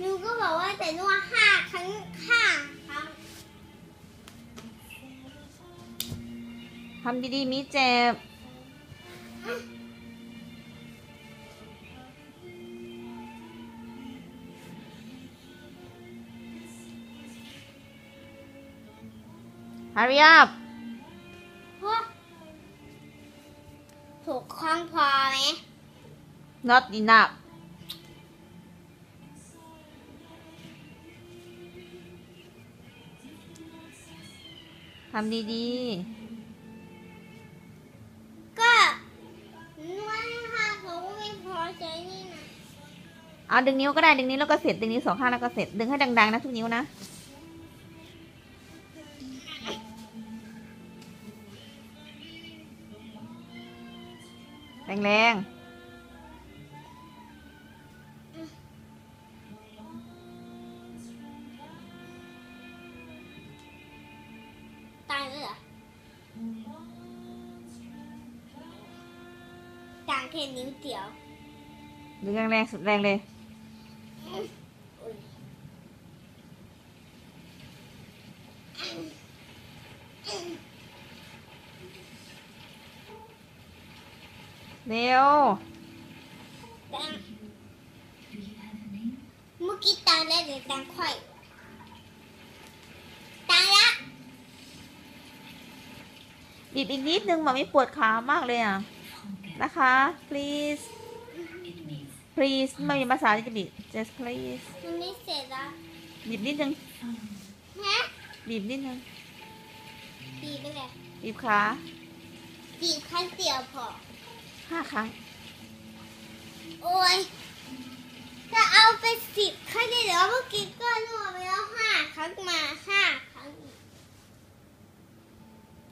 มิวก็บอกว่าแต่นวดห้าครั้งห้าครั้งทำดีๆมีเจ็บ Hurry up เพราะถูกคล้องพอไหม not enough ทำดีก็นวดให้ห้าเขาก็ไม่พอใจนี่นะๆเอาดึงนิ้วก็ได้ดึงนิ้วแล้วก็เสร็จดึงนิ้วสองข้างแล้วก็เสร็จดึงให้ดังๆนะทุกนิ้วนะแรงๆางแค่นิ้วเดียวดึงแรงๆสุดแรงเลยอุ๊ยเร็วตังเมื่อกี้ตังได้หรือตังค่อยตังละบีบอีกนิดนึงหมาไม่ปวดขามากเลยอะ นะคะ please please ไม่มีภาษาที่จะบีบ just please มันไม่เสร็จแล้วบีบนิดนึงฮะบีบนิดนึงบีบไปเลยบีบขาบีบขั้นเดียวพอห้าครั้ง โอ้ยจะเอาไปสิบครั้งเดียวเมื่อกี้ก็นวดไปแล้วห้าครั้งมาห้าครั้งอีก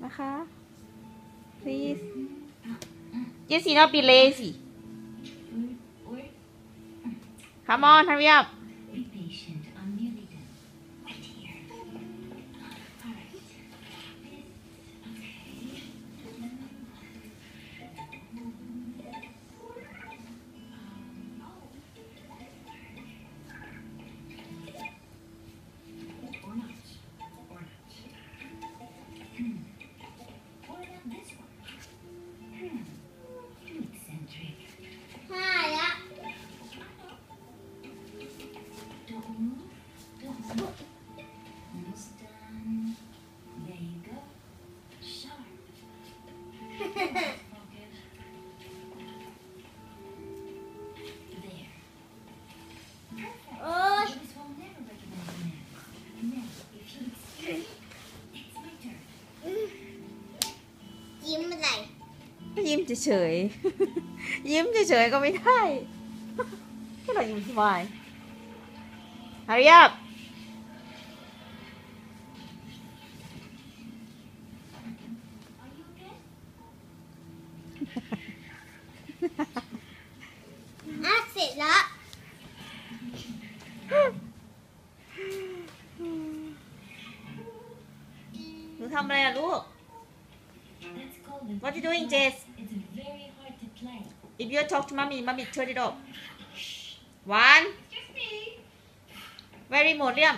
นะคะ please Jesse not be lazy come on hurry up ยิ้มเฉยๆยิ้มเฉยๆก็ไม่ได้แค่เรายิ้มสบาย hurry up อะเสร็จแล้ว หนูทำอะไรอะลูก What are you doing, Jess? It's very hard to play. If you talk to mommy, mommy turn it off. One. Excuse me. Very more, Liam.